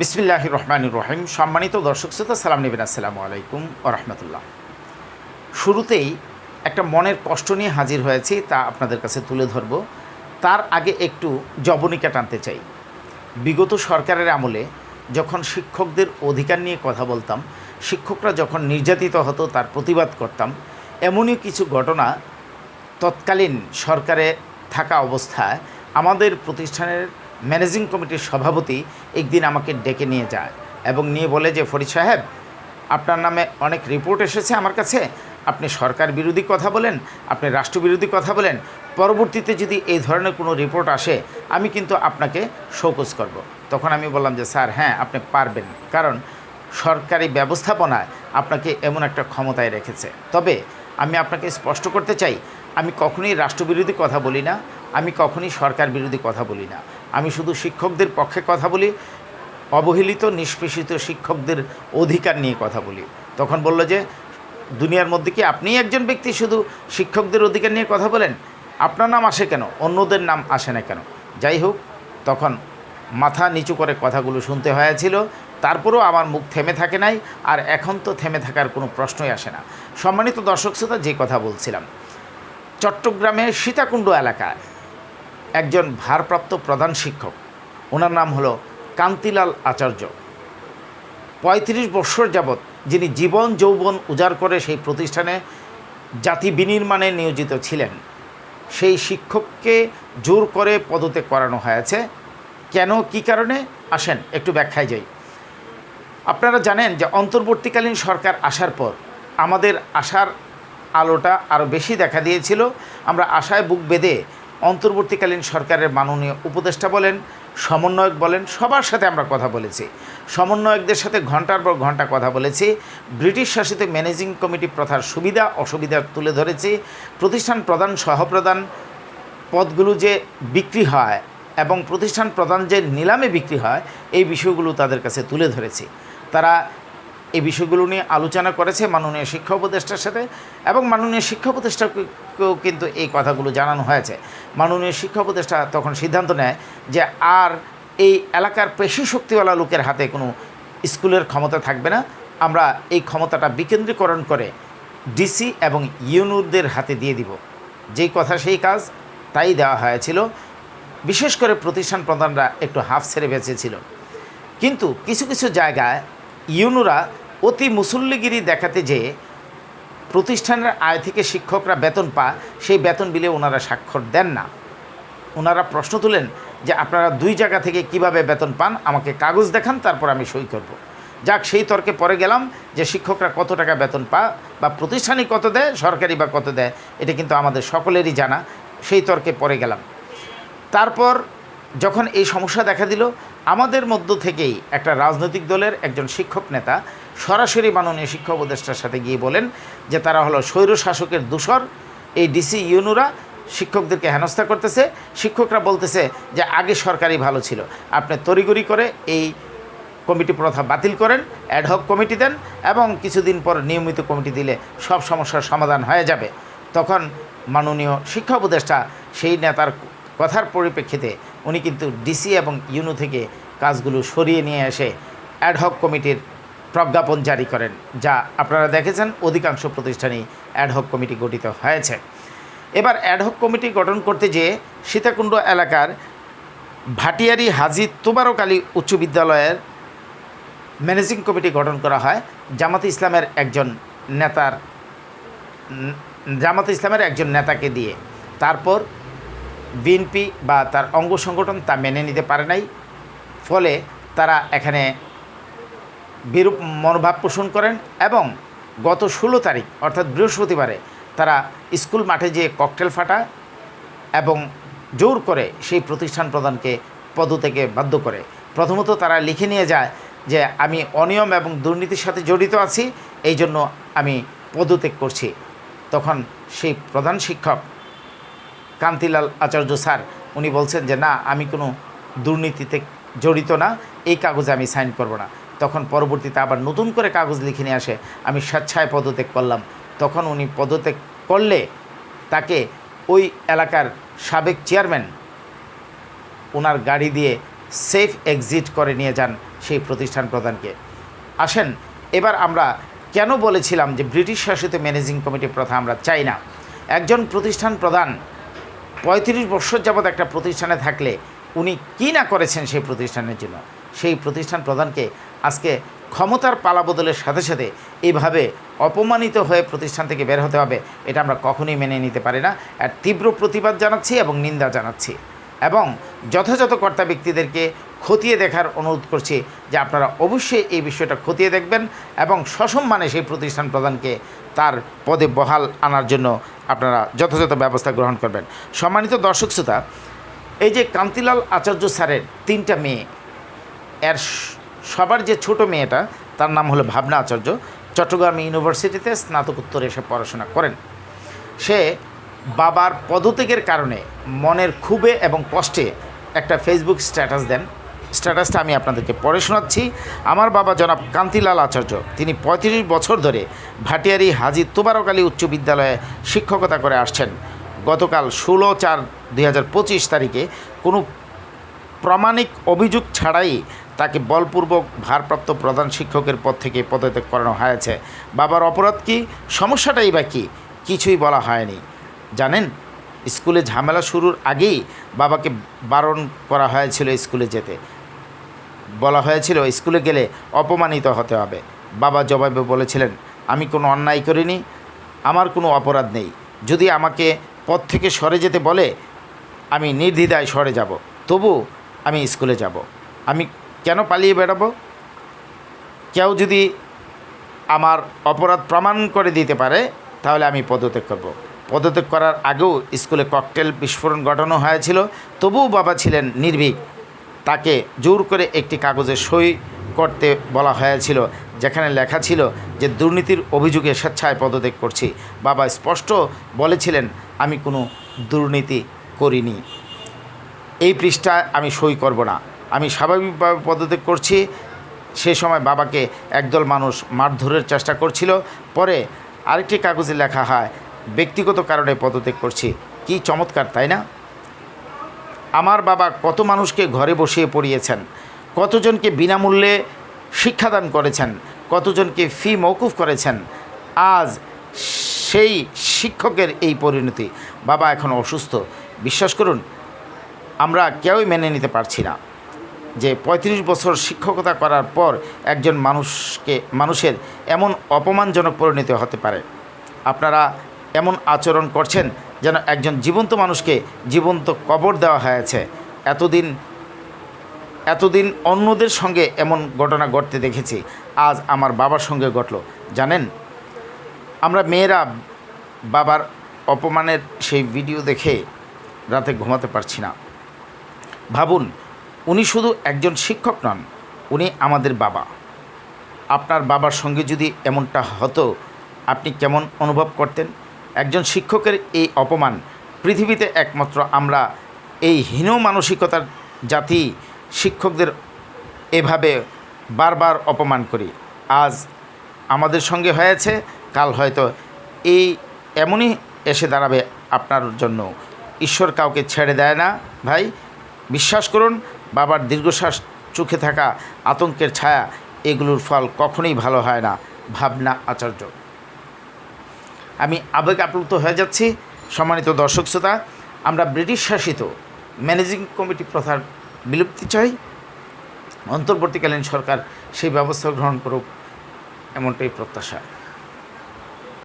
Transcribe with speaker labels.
Speaker 1: বিসমিল্লাহ রহমানুর রহিম। সম্মানিত দর্শক শ্রোতা, সালাম নেবেন। আসসালামু আলাইকুম ও রহমতুল্লাহ। শুরুতেই একটা মনের কষ্ট নিয়ে হাজির হয়েছি, তা আপনাদের কাছে তুলে ধরব। তার আগে একটু জবনিকা টানতে চাই। বিগত সরকারের আমলে যখন শিক্ষকদের অধিকার নিয়ে কথা বলতাম, শিক্ষকরা যখন নির্যাতিত হতো, তার প্রতিবাদ করতাম, এমনই কিছু ঘটনা তৎকালীন সরকারে থাকা অবস্থায় আমাদের প্রতিষ্ঠানের ম্যানেজিং কমিটির সভাপতি একদিন আমাকে ডেকে নিয়ে যায় এবং নিয়ে বলে যে, ফরিদ সাহেব, আপনার নামে অনেক রিপোর্ট এসেছে আমার কাছে। আপনি সরকার বিরোধী কথা বলেন, আপনি রাষ্ট্রবিরোধী কথা বলেন। পরবর্তীতে যদি এই ধরনের কোনো রিপোর্ট আসে, আমি কিন্তু আপনাকে শোকজ করব। তখন আমি বললাম যে, স্যার হ্যাঁ আপনি পারবেন। কারণ সরকারি ব্যবস্থাপনায় আপনাকে এমন একটা ক্ষমতায় রেখেছে। তবে আমি আপনাকে স্পষ্ট করতে চাই, আমি কখনোই রাষ্ট্রবিরোধী কথা বলি না, আমি কখনোই সরকার বিরোধী কথা বলি না। আমি শুধু শিক্ষকদের পক্ষে কথা বলি, অবহেলিত, নিষ্পেষিত শিক্ষকদের অধিকার নিয়ে কথা বলি। তখন বলল যে, দুনিয়ার মধ্যে কি আপনিই একজন ব্যক্তি শুধু শিক্ষকদের অধিকার নিয়ে কথা বলেন? আপনার নাম আসে কেন? অন্যদের নাম আসে না কেন? যাই হোক, তখন মাথা নিচু করে কথাগুলো শুনতে হয়েছিল। তারপরেও আমার মুখ থেমে থাকে নাই, আর এখন তো থেমে থাকার কোনো প্রশ্নই আসে না। সম্মানিত দর্শক শ্রোতা, যে কথা বলছিলাম, চট্টগ্রামের সীতাকুণ্ড এলাকায় একজন ভারপ্রাপ্ত প্রধান শিক্ষক। ওনার নাম হলো কান্তিলাল আচার্য। পঁয়ত্রিশ বৎসর যাবৎ যিনি জীবন যৌবন উজাড় করে সেই প্রতিষ্ঠানে জাতি বিনির্মাণে নিয়োজিত ছিলেন। সেই শিক্ষককে জোর করে পদত্যাগ করানো হয়েছে। কেন, কি কারণে? আসেন, একটু ব্যাখ্যায় যাই। আপনারা জানেন যে অন্তর্বর্তীকালীন সরকার আসার পর আমাদের আশার আলোটা আরও বেশি দেখা দিয়েছিল। আমরা আশায় বুক বেঁধে অন্তর্বর্তীকালীন সরকারের মাননীয় উপদেষ্টা বলেন, সমন্বয়ক বলেন, সবার সাথে আমরা কথা বলেছি। সমন্বয়কদের সাথে ঘণ্টার পর ঘণ্টা কথা বলেছি। ব্রিটিশ শাসিত ম্যানেজিং কমিটি প্রথার সুবিধা, অসুবিধা তুলে ধরেছি। প্রতিষ্ঠান প্রধান, সহপ্রধান পদগুলো যে বিক্রি হয় এবং প্রতিষ্ঠান প্রধান যে নিলামে বিক্রি হয়, এই বিষয়গুলো তাদের কাছে তুলে ধরেছি। তারা এই বিষয়গুলো নিয়ে আলোচনা করেছে মাননীয় শিক্ষা উপদেষ্টার সাথে এবং মাননীয় শিক্ষা উপদেষ্টাকেও কিন্তু এই কথাগুলো জানানো হয়েছে। মাননীয় শিক্ষা উপদেষ্টা তখন সিদ্ধান্ত নেয় যে আর এই এলাকার পেশি শক্তিওয়ালা লোকের হাতে কোনো স্কুলের ক্ষমতা থাকবে না। আমরা এই ক্ষমতাটা বিকেন্দ্রীকরণ করে ডিসি এবং ইউনুদের হাতে দিয়ে দিব। যেই কথা সেই কাজ তাই দেওয়া হয়েছিল। বিশেষ করে প্রতিষ্ঠান প্রধানরা একটু হাফ ছেড়ে বেঁচেছিল। কিন্তু কিছু কিছু জায়গায় ইউনুরা অতি মুসল্লিগিরি দেখাতে যেয়ে প্রতিষ্ঠানের আয় থেকে শিক্ষকরা বেতন পায়, সেই বেতন বিলে ওনারা স্বাক্ষর দেন না। ওনারা প্রশ্ন তুলেন যে আপনারা দুই জায়গা থেকে কীভাবে বেতন পান, আমাকে কাগজ দেখান, তারপর আমি সই করব। যাক, সেই তর্কে পরে গেলাম যে শিক্ষকরা কত টাকা বেতন পা বা প্রতিষ্ঠানই কত দেয়, সরকারি বা কত দেয়, এটা কিন্তু আমাদের সকলেরই জানা। সেই তর্কে পরে গেলাম। তারপর যখন এই সমস্যা দেখা দিল, আমাদের মধ্য থেকেই একটা রাজনৈতিক দলের একজন শিক্ষক নেতা সরাসরি মাননীয় শিক্ষা উপদেষ্টার সাথে গিয়ে বলেন যে তারা হলো স্বৈর শাসকের দূষর, এই ডিসি ইউনুরা শিক্ষকদেরকে হেনস্থা করতেছে। শিক্ষকরা বলতেছে যে আগে সরকারি ভালো ছিল। আপনি তড়িগড়ি করে এই কমিটি প্রথা বাতিল করেন অ্যাডহক কমিটি দেন এবং কিছুদিন পর নিয়মিত কমিটি দিলে সব সমস্যার সমাধান হয়ে যাবে। তখন মাননীয় শিক্ষা উপদেষ্টা সেই নেতার কথার পরিপ্রেক্ষিতে উনি কিন্তু ডিসি এবং ইউনো থেকে কাজগুলো সরিয়ে নিয়ে এসে অ্যাডহক কমিটির প্রজ্ঞাপন জারি করেন, যা আপনারা দেখেছেন, অধিকাংশ প্রতিষ্ঠানেই অ্যাডহক কমিটি গঠিত হয়েছে। এবার অ্যাডহক কমিটি গঠন করতে যেয়ে সীতাকুণ্ড এলাকার ভাটিয়ারি হাজি তোবারক আলী উচ্চ বিদ্যালয়ের ম্যানেজিং কমিটি গঠন করা হয়। জামাত ইসলামের একজন নেতার, জামাত ইসলামের একজন নেতাকে দিয়ে। তারপর বিএনপি বা তার অঙ্গ সংগঠন তা মেনে নিতে পারে নাই, ফলে তারা এখানে বিরূপ মনোভাব পোষণ করেন এবং গত ষোলো তারিখ, অর্থাৎ বৃহস্পতিবারে, তারা স্কুল মাঠে যেয়ে ককটেল ফাটায় এবং জোর করে সেই প্রতিষ্ঠান প্রধানকে পদত্যাগে বাধ্য করে। প্রথমত তারা লিখে নিয়ে যায় যে, আমি অনিয়ম এবং দুর্নীতির সাথে জড়িত আছি, এই জন্য আমি পদত্যাগ করছি। তখন সেই প্রধান শিক্ষক কান্তিলাল আচার্য স্যার, উনি বলছেন যে, না, আমি কোনো দুর্নীতিতে জড়িত না, এই কাগজে আমি সাইন করব না। তখন পরবর্তীতে আবার নতুন করে কাগজ লিখে নিয়ে আসে। আমি স্বেচ্ছায় পদত্যাগ করলাম। তখন উনি পদত্যাগ করলে তাকে ওই এলাকার সাবেক চেয়ারম্যান ওনার গাড়ি দিয়ে সেফ এক্সিট করে নিয়ে যান সেই প্রতিষ্ঠান প্রধানকে। আসেন, এবার আমরা কেন বলেছিলাম যে ব্রিটিশ শাসিত ম্যানেজিং কমিটি প্রথা আমরা চাই না? একজন প্রতিষ্ঠান প্রধান পঁয়ত্রিশ বছর যাবৎ একটা প্রতিষ্ঠানে থাকলে উনি কী না করেছেন সেই প্রতিষ্ঠানের জন্য? সেই প্রতিষ্ঠান প্রধানকে আজকে ক্ষমতার পালাবদলের সাথে সাথে এইভাবে অপমানিত হয়ে প্রতিষ্ঠান থেকে বের হতে হবে, এটা আমরা কখনোই মেনে নিতে পারি না। আর তীব্র প্রতিবাদ জানাচ্ছি এবং নিন্দা জানাচ্ছি। এবং যথাযথ কর্তা ব্যক্তিদেরকে খতিয়ে দেখার অনুরোধ করছি যে আপনারা অবশ্যই এই বিষয়টা খতিয়ে দেখবেন এবং সসম্মানে সেই প্রতিষ্ঠান প্রধানকে তার পদে বহাল আনার জন্য আপনারা যথাযথ ব্যবস্থা গ্রহণ করবেন। সম্মানিত দর্শক শ্রোতা, এই যে কান্তিলাল আচার্য স্যারের তিনটা মেয়ে, এর সবার যে ছোট মেয়েটা, তার নাম হলো ভাবনা আচার্য, চট্টগ্রাম ইউনিভার্সিটিতে স্নাতকোত্তর এসে পড়াশোনা করেন। সে বাবার পদত্যাগের কারণে মনের ক্ষোভে এবং কষ্টে একটা ফেসবুক স্ট্যাটাস দেন। স্ট্যাটাসটা আমি আপনাদেরকে পড়ে শোনাচ্ছি। আমার বাবা জনাব কান্তিলাল আচার্য, তিনি পঁয়ত্রিশ বছর ধরে ভাটিয়ারি হাজি তোবারক আলী উচ্চ বিদ্যালয়ে শিক্ষকতা করে আসছেন। গতকাল ষোলো চার দুই তারিখে কোনো প্রামাণিক অভিযোগ ছাড়াই তাকে বলপূর্বক ভারপ্রাপ্ত প্রধান শিক্ষকের পদ থেকে পদত্যাগ করানো হয়েছে। বাবার অপরাধ কি? সমস্যাটাই বা কী? কিছুই বলা হয়নি। জানেন, স্কুলে ঝামেলা শুরুর আগেই বাবাকে বারণ করা হয়েছিল স্কুলে যেতে। বলা হয়েছিল, স্কুলে গেলে অপমানিত হতে হবে। বাবা জবাবে বলেছিলেন, আমি কোনো অন্যায় করিনি, আমার কোনো অপরাধ নেই। যদি আমাকে পথ থেকে সরে যেতে বলে, আমি নির্দ্বিধায় সরে যাব। তবু আমি স্কুলে যাব। আমি কেন পালিয়ে বেড়াবো? কেউ যদি আমার অপরাধ প্রমাণ করে দিতে পারে, তাহলে আমি পদত্যাগ করব। পদত্যাগ করার আগেও স্কুলে ককটেল বিস্ফোরণ ঘটানো হয়েছিল, তবুও বাবা ছিলেন নির্ভীক। তাকে জোর করে একটি কাগজে সই করতে বলা হয়েছিল, যেখানে লেখা ছিল যে, দুর্নীতির অভিযোগে স্বেচ্ছায় পদত্যাগ করছি। বাবা স্পষ্ট বলেছিলেন, আমি কোনো দুর্নীতি করিনি। এই পৃষ্ঠায় আমি সই করব না। আমি স্বাভাবিকভাবে পদত্যাগ করছি। সে সময় বাবাকে একদল মানুষ মারধরের চেষ্টা করছিল। পরে আরেকটি কাগজে লেখা হয়, ব্যক্তিগত কারণে পদত্যাগ করছি। কি চমৎকার, তাই না? আমার বাবা কত মানুষকে ঘরে বসিয়ে পড়িয়েছেন, কতজনকে বিনামূল্যে শিক্ষাদান করেছেন, কতজনকে ফি মৌকুফ করেছেন, আজ সেই শিক্ষকের এই পরিণতি। বাবা এখন অসুস্থ। বিশ্বাস করুন, আমরা কেউই মেনে নিতে পারছি না। যে ৩৫ বছর শিক্ষকতা করার পর একজন মানুষকে, মানুষের এমন অপমানজনক পরিণত হতে পারে। আপনারা এমন আচরণ করছেন যেন একজন জীবন্ত মানুষকে জীবন্ত কবর দেওয়া হয়েছে। এতদিন এতদিন অন্যদের সঙ্গে এমন ঘটনা ঘটতে দেখেছি। আজ আমার বাবার সঙ্গে ঘটল। জানেন, আমরা মেয়েরা বাবার অপমানের সেই ভিডিও দেখে রাতে ঘুমাতে পারছি না। ভাবুন উনি শুধু একজন শিক্ষক নন, উনি আমাদের বাবা। আপনার বাবার সঙ্গে যদি এমনটা হতো, আপনি কেমন অনুভব করতেন? একজন শিক্ষকের এই অপমান পৃথিবীতে একমাত্র আমরা, এই হীন মানসিকতার জাতি শিক্ষকদের এভাবে বারবার অপমান করি। আজ আমাদের সঙ্গে হয়েছে, কাল হয়তো এই এমনই এসে দাঁড়াবে আপনার জন্য। ঈশ্বর কাউকে ছেড়ে দেয় না, ভাই। বিশ্বাস করুন বাবার দীর্ঘশ্বাস চোখে থাকা আতঙ্কের ছায়া, এগুলোর ফল কখনোই ভালো হয় না, ভাবনা আচার্য। আমি আবেগ আপ্লুত হয়ে যাচ্ছি। সম্মানিত দর্শক শ্রোতা, আমরা ব্রিটিশ শাসিত ম্যানেজিং কমিটি প্রথার বিলুপ্তি চাই। অন্তর্বর্তীকালীন সরকার সেই ব্যবস্থা গ্রহণ করুক, এমনটাই প্রত্যাশা।